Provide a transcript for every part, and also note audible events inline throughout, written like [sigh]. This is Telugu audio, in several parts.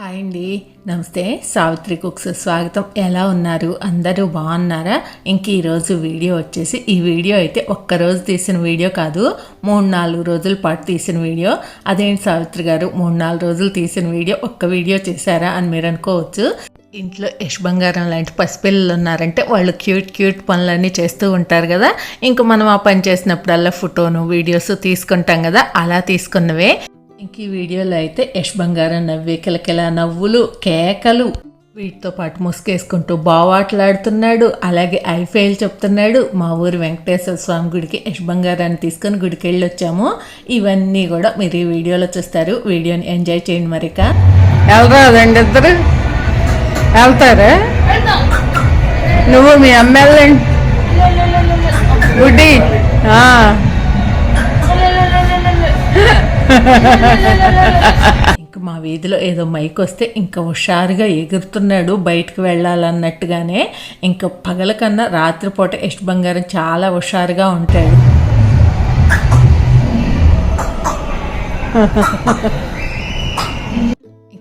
హాయ్ అండి. నమస్తే. సావిత్రి కుక్స్ స్వాగతం. ఎలా ఉన్నారు? అందరూ బాగున్నారా? ఇంక ఈరోజు వీడియో వచ్చేసి ఈ వీడియో అయితే ఒక్కరోజు తీసిన వీడియో కాదు మూడు నాలుగు రోజుల పాటు తీసిన వీడియో. అదేంటి సావిత్రి గారు? మూడు నాలుగు రోజులు తీసిన వీడియో ఒక్క వీడియో చేశారా అని మీరు అనుకోవచ్చు. ఇంట్లో యశ్ బంగారం లాంటి పసిపిల్లలు ఉన్నారంటే వాళ్ళు క్యూట్ క్యూట్ పనులన్నీ చేస్తూ ఉంటారు కదా. ఇంక మనం ఆ పని చేసినప్పుడల్లా ఫోటోను వీడియోస్ తీసుకుంటాం కదా. అలా తీసుకున్నవే. ఇంక ఈ వీడియోలో అయితే యశ్ బంగారం నవ్వే కిలకిల నవ్వులు కేకలు వీటితో పాటు ముసుకేసుకుంటూ బావాట్లాడుతున్నాడు. అలాగే ఐఫైల్ చెప్తున్నాడు. మా ఊరు వెంకటేశ్వర స్వామి గుడికి యశ్ బంగారాన్ని తీసుకొని గుడికి వెళ్ళి వచ్చాము ఇవన్నీ కూడా మీరు ఈ వీడియోలో చూస్తారు. వీడియోని ఎంజాయ్ చేయండి మరిక. వెళ్తాదండి ఇద్దరు వెళ్తారా? నువ్వు మీ అమ్మాయి గుడ్డి ఆ. ఇంకా మా వీధిలో ఏదో మైక్ వస్తే ఇంకా హుషారుగా ఎగురుతున్నాడు బయటకు వెళ్ళాలన్నట్టుగానే. ఇంకా పగల కన్నా రాత్రిపూట యశ్ బంగారం చాలా హుషారుగా ఉంటాడు.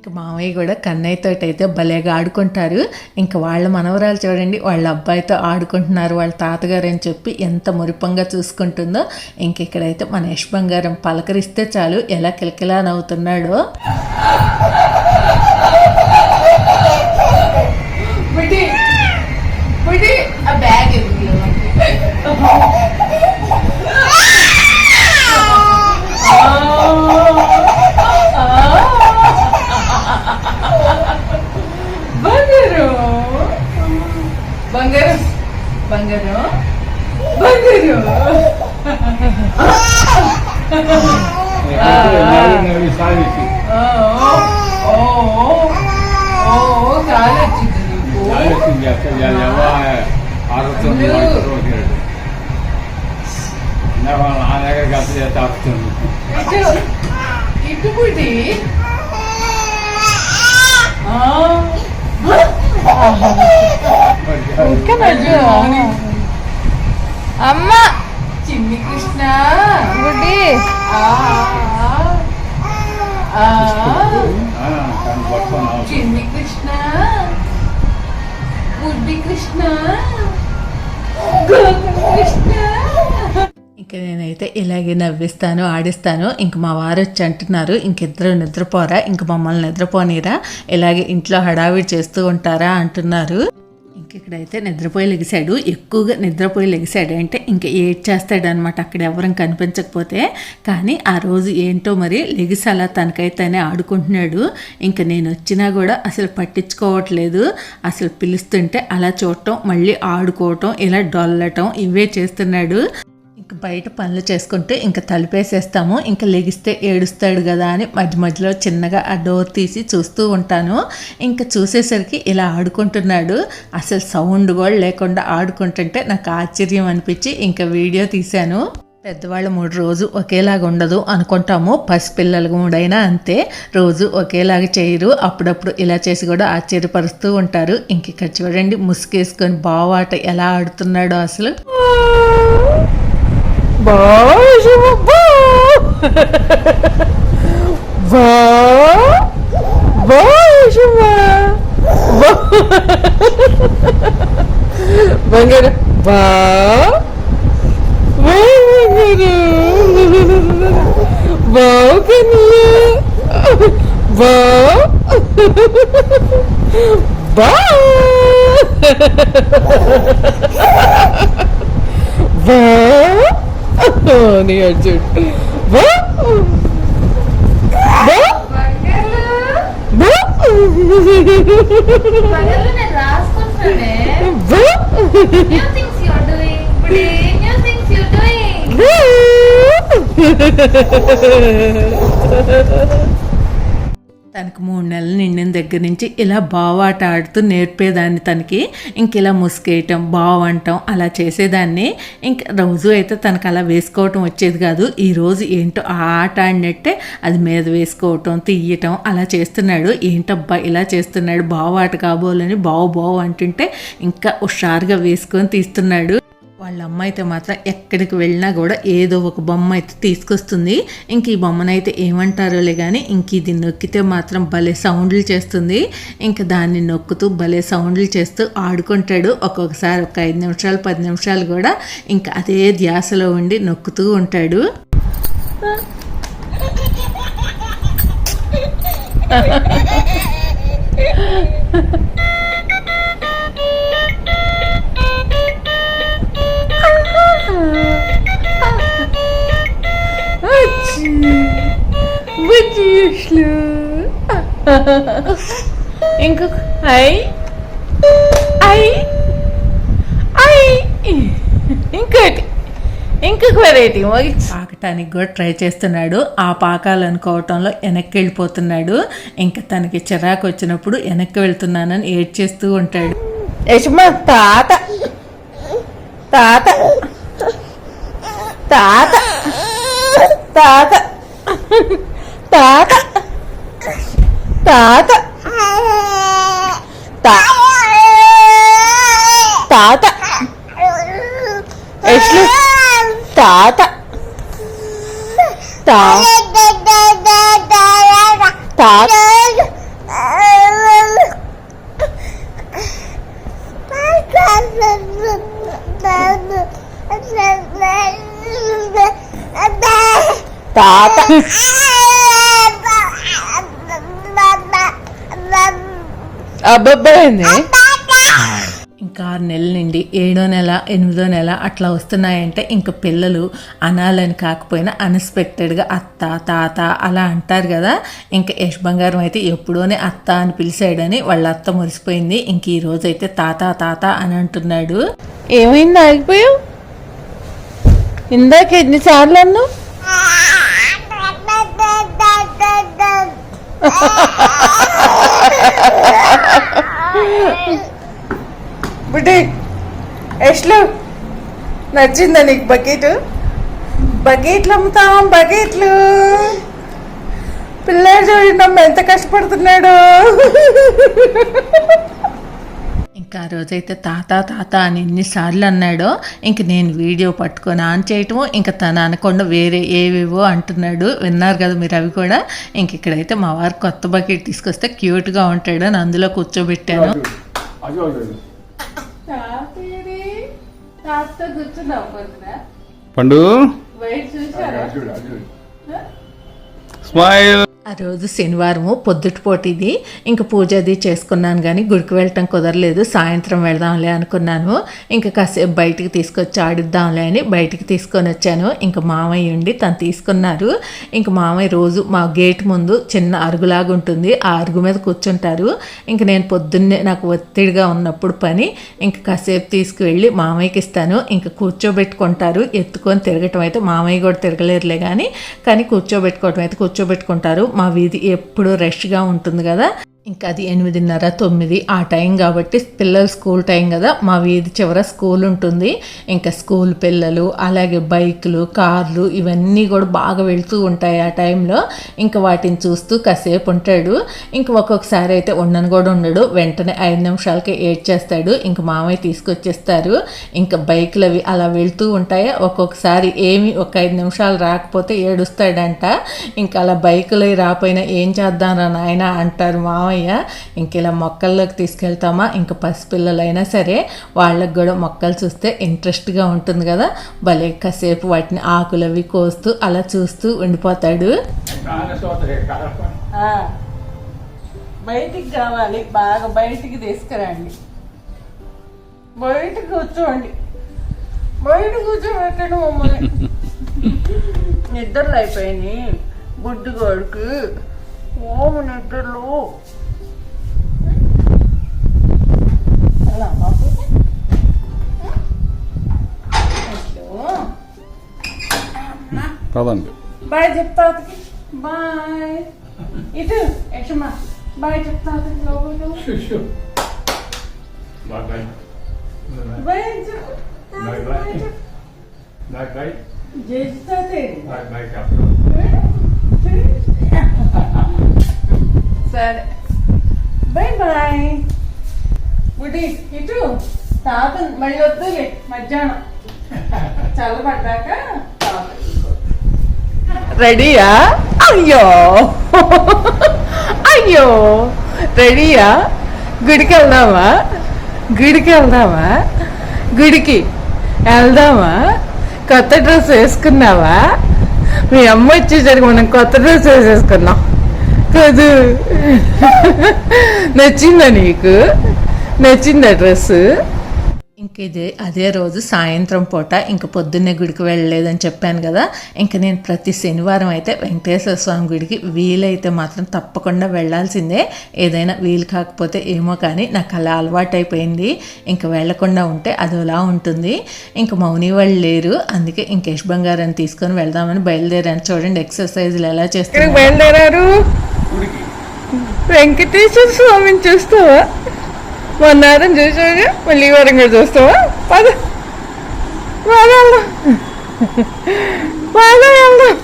ఇంకా మామయ్య కూడా కన్నయ్యతో అయితే భలేగా ఆడుకుంటారు. ఇంకా వాళ్ళ మనవరాలు చూడండి వాళ్ళ అబ్బాయితో ఆడుకుంటున్నారు వాళ్ళ తాతగారు అని చెప్పి ఎంత మురిపంగా చూసుకుంటుందో. ఇంక ఇక్కడైతే మన యశ్ బంగారం పలకరిస్తే చాలు ఎలా కిలకిలా నవ్వుతున్నాడో. బ్యాగ్ బంగారం బంగారం ఓ, ఓ, ఓ, ఓ, చాలా వచ్చింది నీకు. ఇటు ఇటు బుడి ఇంకా నవ్వు. అమ్మ చిన్ని కృష్ణ గుడ్డి ఆ, ఆ, చిన్ని కృష్ణ బుడ్డి కృష్ణ గోకుల కృష్ణ ఇంక నేనైతే ఇలాగే నవ్విస్తాను ఆడిస్తాను. ఇంక మా వారు వచ్చి అంటున్నారు ఇంకిద్దరు నిద్రపోరా ఇంక మమ్మల్ని నిద్రపోనీరా ఇలాగే ఇంట్లో హడావిడి చేస్తూ ఉంటారా అంటున్నారు. ఇంక ఇక్కడైతే నిద్రపోయి లెగిశాడు. ఎక్కువగా నిద్రపోయి లెగిశాడు అంటే ఇంక ఏడ్ చేస్తాడనమాట అక్కడ ఎవరం కనిపించకపోతే. కానీ ఆ రోజు ఏంటో మరి లెగిసి అలా తనకైతేనే ఆడుకుంటున్నాడు. ఇంకా నేను వచ్చినా కూడా అసలు పట్టించుకోవట్లేదు. అసలు పిలుస్తుంటే అలా చూడటం మళ్ళీ ఆడుకోవటం ఇలా డొల్లటం ఇవే చేస్తున్నాడు. ఇంక బయట పనులు చేసుకుంటే ఇంకా తలుపేసేస్తాము. ఇంకా లెగిస్తే ఏడుస్తాడు కదా అని మధ్య మధ్యలో చిన్నగా ఆ డోర్ తీసి చూస్తూ ఉంటాను. ఇంకా చూసేసరికి ఇలా ఆడుకుంటున్నాడు. అసలు సౌండ్ కూడా లేకుండా ఆడుకుంటుంటే నాకు ఆశ్చర్యం అనిపించి ఇంకా వీడియో తీశాను. పెద్దవాళ్ళ మూడు రోజు ఒకేలాగా ఉండదు అనుకుంటాము. పసిపిల్లలు మూడైనా అంతే. రోజు ఒకేలాగా చేయరు. అప్పుడప్పుడు ఇలా చేసి కూడా ఆశ్చర్యపరుస్తూ ఉంటారు. ఇంక ఇక్కడ చూడండి ముసుగేసుకొని బావాట ఎలా ఆడుతున్నాడో అసలు. బాషమ బా బా బాషమ బంగారు బా బంగారు బావు కన్యా బా బా బా నీ అర్జున్ బా బా బా పగలు నేను రాసుకుంటానే బా న్యూ థింగ్స్ తనకు మూడు నెలలు నిండిన దగ్గర నుంచి ఇలా బావాట ఆడుతూ నేర్పేదాన్ని తనకి. ఇంక ఇలా ముసుకేయటం బావంటం అలా చేసేదాన్ని. ఇంక రోజు అయితే తనకు అలా వేసుకోవటం వచ్చేది కాదు. ఈరోజు ఏంటో ఆ ఆట ఆడినట్టే అది మీద వేసుకోవటం తీయటం అలా చేస్తున్నాడు. ఏంటబ్బా ఇలా చేస్తున్నాడు? బావాట కాబోలని బావు బావు అంటుంటే ఇంకా హుషారుగా వేసుకొని తీస్తున్నాడు. వాళ్ళ అమ్మ అయితే మాత్రం ఎక్కడికి వెళ్ళినా కూడా ఏదో ఒక బొమ్మ అయితే తీసుకొస్తుంది. ఇంక ఈ బొమ్మనైతే ఏమంటారోలే కానీ ఇంక ఇది నొక్కితే మాత్రం భలే సౌండ్లు చేస్తుంది. ఇంక దాన్ని నొక్కుతూ భలే సౌండ్లు చేస్తూ ఆడుకుంటాడు. ఒక్కొక్కసారి ఒక ఐదు నిమిషాలు పది నిమిషాలు కూడా ఇంకా అదే ధ్యాసలో ఉండి నొక్కుతూ ఉంటాడు. [laughs] ఇంకొక ఐ ఐ ఐ ఇంకోటి ఇంకొక వెరైటీ పాకటానికి కూడా ట్రై చేస్తున్నాడు. ఆ పాకాలనుకోవటంలో వెనక్కి వెళ్ళిపోతున్నాడు. ఇంకా తనకి చిరాకు వచ్చినప్పుడు వెనక్కి వెళ్తున్నానని ఏడ్ చేస్తూ ఉంటాడు. యశమ తాత. తాత. తాత. తాత. తాత. తాత తాత యశ్లు తాత తాత తాత తాత అబ్బాయింది ఇంకా ఆరు నెలల నుండి ఏడో నెల ఎనిమిదో నెల అట్లా వస్తున్నాయంటే ఇంకా పిల్లలు అనాలని కాకపోయినా అన్ఎక్స్పెక్టెడ్గా అత్త తాత అలా అంటారు కదా. ఇంకా యశ్ బంగారం అయితే ఎప్పుడోనే అత్త అని పిలిచాడని వాళ్ళ అత్త మురిసిపోయింది. ఇంక ఈ రోజు అయితే తాత తాత అని అంటున్నాడు. ఏమైంది? ఆగిపోయావు? ఇందాక ఎన్నిసార్లు అన్నావు? [laughs] [laughs] బుడ్డి ఎట్లు నచ్చిందా నీకు బకెట్? బకెట్లు అమ్ముతాం బకెట్లు. పిల్లలు చూడండి ఎంత కష్టపడుతున్నాడు. ఇంకా రోజైతే తాత తాత అని ఎన్నిసార్లు అన్నాడో ఇంక నేను వీడియో పట్టుకొని ఆన్ చేయటము ఇంకా తను అనకుండా వేరే ఏవేవో అంటున్నాడు. విన్నారు కదా మీరు అవి కూడా? ఇంక ఇక్కడైతే మా వారు కొత్త బకెట్ తీసుకొస్తే క్యూట్గా ఉంటాడు అని అందులో కూర్చోబెట్టాను. పండు? స్మైల్! ఆ రోజు శనివారము పొద్దుటిపూట ఇది ఇంక పూజ అది చేసుకున్నాను కానీ గుడికి వెళ్ళటం కుదరలేదు. సాయంత్రం వెళదాంలే అనుకున్నాను. ఇంకా కాసేపు బయటికి తీసుకొచ్చి ఆడిద్దాంలే అని బయటికి తీసుకొని వచ్చాను. ఇంకా మామయ్య ఉండి తను తీసుకున్నారు. ఇంక మామయ్య రోజు మా గేట్ ముందు చిన్న అరుగులాగా ఉంటుంది. ఆ అరుగు మీద కూర్చుంటారు. ఇంక నేను పొద్దున్నే నాకు ఒత్తిడిగా ఉన్నప్పుడు పని ఇంక కాసేపు తీసుకువెళ్ళి మామయ్యకి ఇస్తాను. ఇంక కూర్చోబెట్టుకుంటారు. ఎత్తుకొని తిరగటం అయితే మామయ్య కూడా తిరగలేరులే కానీ కానీ కూర్చోబెట్టుకోవటం అయితే కూర్చోబెట్టుకుంటారు. మా వీధి ఎప్పుడూ రష్గా ఉంటుంది కదా. ఇంకా అది ఎనిమిదిన్నర తొమ్మిది ఆ టైం కాబట్టి పిల్లలు స్కూల్ టైం కదా. మా వీధి చివర స్కూల్ ఉంటుంది. ఇంకా స్కూల్ పిల్లలు అలాగే బైకులు కార్లు ఇవన్నీ కూడా బాగా వెళ్తూ ఉంటాయి ఆ టైంలో. ఇంకా వాటిని చూస్తూ కాసేపు ఉంటాడు. ఇంక ఒక్కొక్కసారి అయితే ఉండను కూడా ఉండడు. వెంటనే ఐదు నిమిషాలకే ఏడ్ చేస్తాడు ఇంక మామయ్య తీసుకొచ్చేస్తారు. ఇంకా బైకులు అవి అలా వెళ్తూ ఉంటాయి. ఒక్కొక్కసారి ఏమి ఒక ఐదు నిమిషాలు రాకపోతే ఏడుస్తాడంట. ఇంకా అలా బైకులు రాపోయినా ఏం చేద్దాం రా నాయన అంటారు మామయ్య. ఇంక ఇలా మొక్కల్లోకి తీసుకెళ్తామా? ఇంకా పసిపిల్లలైనా సరే వాళ్ళకి కూడా మొక్కలు చూస్తే ఇంట్రెస్ట్గా ఉంటుంది కదా. భలే కాసేపు వాటిని ఆకులవి కోస్తూ అలా చూస్తూ ఉండిపోతాడు. బయటికి కావాలి బాగా బయటికి తీసుకురండి. బయట కూర్చోండి. బయట కూర్చోబెట్టండి మమ్మల్ని. నిద్రలు అయిపోయినాయి. గుడ్డు గోడుకు ఓము నిద్రలు. అలా మాకు. అయ్యో. పదండి బాయ్ చెప్తా బాయ్ ఇటు యక్షమా బాయ్ చెప్తా లోపలికి బాయ్ బాయ్ బాయ్ చెప్పు బాయ్ బాయ్ బాయ్ బాయ్ చేస్తుంది బాయ్ బాయ్ చెప్పు సరే బాయ్ బాయ్ గుడి ఇటు. తాత మళ్ళీ వద్దులే మధ్యాహ్నం. చల్లబడ్డాక రెడీయా? అయ్యో. అయ్యో. రెడీయా? గుడికి వెళ్దామా? గుడికి వెళ్దామా? గుడికి వెళ్దామా? కొత్త డ్రెస్ వేసుకున్నావా? మీ అమ్మ వచ్చేసరికి మనం కొత్త డ్రెస్ వేసేసుకున్నాం. కాదు? నచ్చిందా నీకు? నచ్చిందా డ్రెస్ ఇంక ఇదే అదే రోజు సాయంత్రం పూట ఇంక పొద్దున్నే గుడికి వెళ్ళలేదని చెప్పాను కదా ఇంక నేను ప్రతి శనివారం అయితే వెంకటేశ్వర స్వామి గుడికి వీలైతే మాత్రం తప్పకుండా వెళ్ళాల్సిందే. ఏదైనా వీలు కాకపోతే ఏమో కానీ నాకు అలా అలవాటైపోయింది. ఇంక వెళ్ళకుండా ఉంటే అదోలా ఉంటుంది. ఇంక మౌని వాళ్ళు లేరు అందుకే ఇంక యశ్ బంగారాన్ని తీసుకొని వెళ్దామని బయలుదేరాను. చూడండి ఎక్సర్సైజ్లు ఎలా చేస్తారు బయలుదేరారు? వెంకటేశ్వర స్వామిని చూస్తావా? మొన్నారం చూసావుగా మళ్ళీ ఈ వారం కూడా చూస్తావా పద పద వెళ్దాం. పద వెళ్దాం.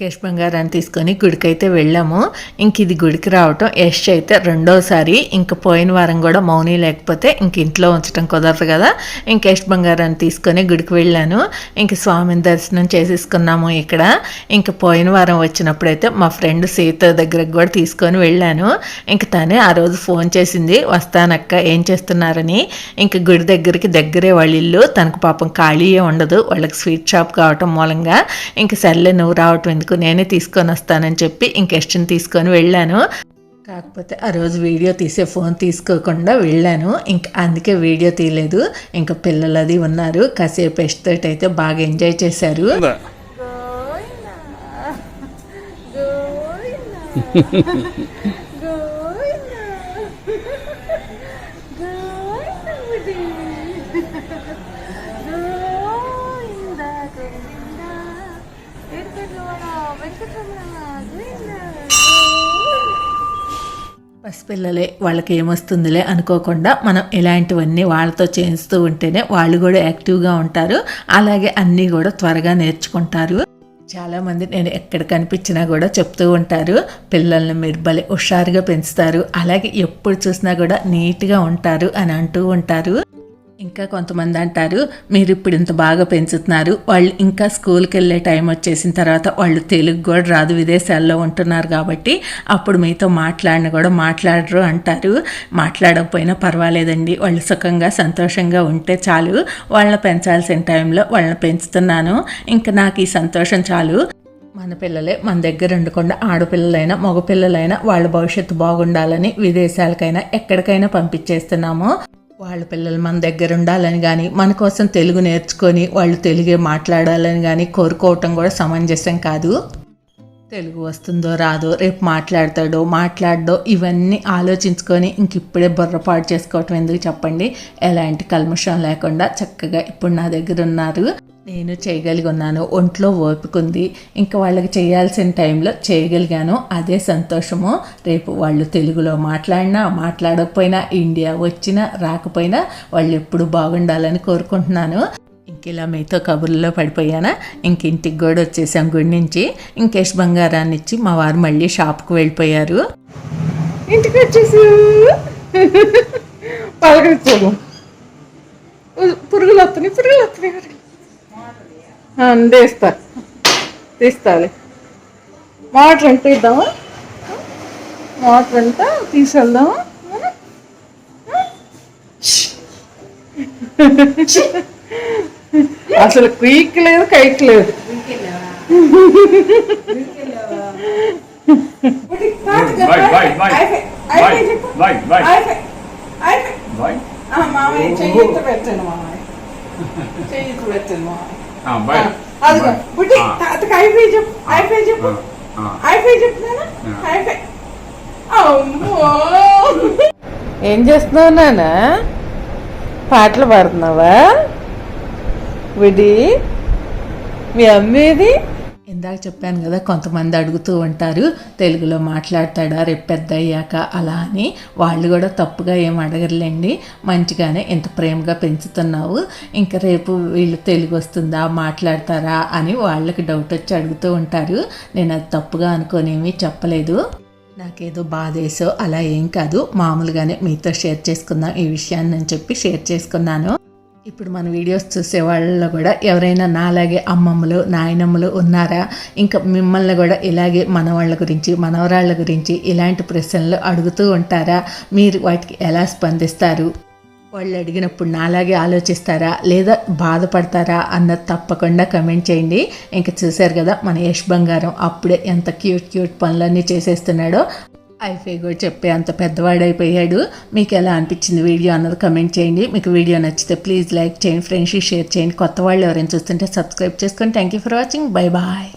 ఇంక బంగారాన్ని తీసుకొని గుడికైతే వెళ్ళాము. ఇంక ఇది గుడికి రావటం యష్ అయితే రెండోసారి. ఇంక పోయిన వారం కూడా మౌని లేకపోతే ఇంక ఇంట్లో ఉంచడం కుదరదు కదా. ఇంక యష్ బంగారాన్ని తీసుకొని గుడికి వెళ్ళాను. ఇంక స్వామిని దర్శనం చేసేసుకున్నాము ఇక్కడ. ఇంక పోయిన వారం వచ్చినప్పుడైతే మా ఫ్రెండ్ సీత దగ్గరకు కూడా తీసుకొని వెళ్ళాను. ఇంక తనే ఆ రోజు ఫోన్ చేసింది వస్తానక్క ఏం చేస్తున్నారని? ఇంక గుడి దగ్గరికి దగ్గరే వాళ్ళ ఇల్లు. తనకు పాపం ఖాళీయే ఉండదు. వాళ్ళకి స్వీట్ షాప్ కావటం మూలంగా. ఇంక సర్లే నువ్వు రావటం ఎందుకు నేనే తీసుకొని వస్తానని చెప్పి ఇంక ఎస్ట్ని తీసుకొని వెళ్ళాను. కాకపోతే ఆ రోజు వీడియో తీసే ఫోన్ తీసుకోకుండా వెళ్ళాను. ఇంక అందుకే వీడియో తీయలేదు. ఇంకా పిల్లలు అది ఉన్నారు. కాసేపు ఎస్ట్ తోటి అయితే బాగా ఎంజాయ్ చేశారు. పసిపిల్లలే వాళ్ళకి ఏమొస్తుందిలే అనుకోకుండా మనం ఇలాంటివన్నీ వాళ్ళతో చేస్తూ ఉంటేనే వాళ్ళు కూడా యాక్టివ్గా ఉంటారు. అలాగే అన్నీ కూడా త్వరగా నేర్చుకుంటారు. చాలామంది నేను ఎక్కడ కనిపించినా కూడా చెప్తూ ఉంటారు. పిల్లల్ని మీరు భలే హుషారుగా పెంచుతారు. అలాగే ఎప్పుడు చూసినా కూడా నీట్గా ఉంటారు అని అంటూ ఉంటారు. ఇంకా కొంతమంది అంటారు మీరు ఇప్పుడు ఇంత బాగా పెంచుతున్నారు. వాళ్ళు ఇంకా స్కూల్కి వెళ్ళే టైం వచ్చేసిన తర్వాత వాళ్ళు తెలుగు కూడా రాదు విదేశాల్లో ఉంటున్నారు కాబట్టి అప్పుడు మీతో మాట్లాడిన కూడా మాట్లాడరు అంటారు. మాట్లాడకపోయినా పర్వాలేదండి. వాళ్ళు సుఖంగా సంతోషంగా ఉంటే చాలు. వాళ్ళని పెంచాల్సిన టైంలో వాళ్ళని పెంచుతున్నాను. ఇంకా నాకు ఈ సంతోషం చాలు. మన పిల్లలే మన దగ్గర ఉండకుండా ఆడపిల్లలైనా మగపిల్లలైనా వాళ్ళ భవిష్యత్తు బాగుండాలని విదేశాలకైనా ఎక్కడికైనా పంపించేస్తున్నాము. వాళ్ళ పిల్లలు మన దగ్గర ఉండాలని కానీ మన కోసం తెలుగు నేర్చుకొని వాళ్ళు తెలుగే మాట్లాడాలని కానీ కోరుకోవటం కూడా సమంజసం కాదు. తెలుగు వస్తుందో రాదో రేపు మాట్లాడతాడో మాట్లాడో ఇవన్నీ ఆలోచించుకొని ఇంక ఇప్పుడే బుర్రపాటు చేసుకోవటం ఎందుకు చెప్పండి? ఎలాంటి కల్మషం లేకుండా చక్కగా ఇప్పుడు నా దగ్గర ఉన్నారు. నేను చేయగలిగున్నాను ఒంట్లో ఓపుకుంది ఇంకా వాళ్ళకి చేయాల్సిన టైంలో చేయగలిగాను. అదే సంతోషము. రేపు వాళ్ళు తెలుగులో మాట్లాడినా మాట్లాడకపోయినా ఇండియా వచ్చినా రాకపోయినా వాళ్ళు ఎప్పుడు బాగుండాలని కోరుకుంటున్నాను. ఇంక ఇలా మీతో కబుర్లో పడిపోయానా? ఇంక ఇంటికి కూడా వచ్చేసాం గుడి నుంచి. ఇంకేష్ బంగారాన్ని ఇచ్చి మా వారు మళ్ళీ షాప్కి వెళ్ళిపోయారు. ఇంటికి వచ్చేసి పలకరించాము పురుగులు వస్తున్నాయి పురుగులు వస్తున్నాయి. తీస్తా. తీస్తాలే. మోటార్ ఎంత ఇద్దామా? మోటార్ ఎంత? తీసుకెళ్దామా? అసలు క్వీక్ లేదు కైక్ లేదు. మామయ్య చెయ్యితో పెట్టండి మామయ్య. చెయ్యితో పెట్టండి మామయ్య. అదిగో చెప్పు చెప్పు. చెప్తున్నాను? ఏం చేస్తున్నావు నాన్న పాటలు పాడుతున్నావా? విడి మీ అమ్మేది ఇందాక చెప్పాను కదా కొంతమంది అడుగుతూ ఉంటారు తెలుగులో మాట్లాడతాడా రేపు పెద్ద అయ్యాక అలా అని. వాళ్ళు కూడా తప్పుగా ఏం అడగరులేండి. మంచిగానే ఇంత ప్రేమగా పెంచుతున్నావు. ఇంకా రేపు వీళ్ళు తెలుగు వస్తుందా మాట్లాడతారా అని వాళ్ళకి డౌట్ వచ్చి అడుగుతూ ఉంటారు. నేను అది తప్పుగా అనుకోనేమీ చెప్పలేదు. నాకేదో బాధేసో అలా ఏం కాదు. మామూలుగానే మీతో షేర్ చేసుకుందాం ఈ విషయాన్ని అని చెప్పి షేర్ చేసుకున్నాను. ఇప్పుడు మన వీడియోస్ చూసే వాళ్ళలో కూడా ఎవరైనా నాలాగే అమ్మమ్మలు నాయనమ్మలు ఉన్నారా? ఇంకా మిమ్మల్ని కూడా ఇలాగే మనవాళ్ళ గురించి మనవరాళ్ళ గురించి ఇలాంటి ప్రశ్నలు అడుగుతూ ఉంటారా? మీరు వాటికి ఎలా స్పందిస్తారు? వాళ్ళు అడిగినప్పుడు నాలాగే ఆలోచిస్తారా? లేదా బాధపడతారా అన్నది తప్పకుండా కమెంట్ చేయండి. ఇంకా చూశారు కదా మన యశ్ బంగారం అప్పుడే ఎంత క్యూట్ క్యూట్ పనులన్నీ చేసేస్తున్నాడో. ఐఫై కూడా చెప్పే అంత పెద్దవాడైపోయాడు మీకు ఎలా అనిపించింది వీడియో అన్నది కమెంట్ చేయండి. మీకు వీడియో నచ్చితే ప్లీజ్ లైక్ చేయండి ఫ్రెండ్స్ షేర్ చేయండి. కొత్త వాళ్ళు ఎవరైనా చూస్తుంటే సబ్స్క్రైబ్ చేసుకోండి thank you for watching bye bye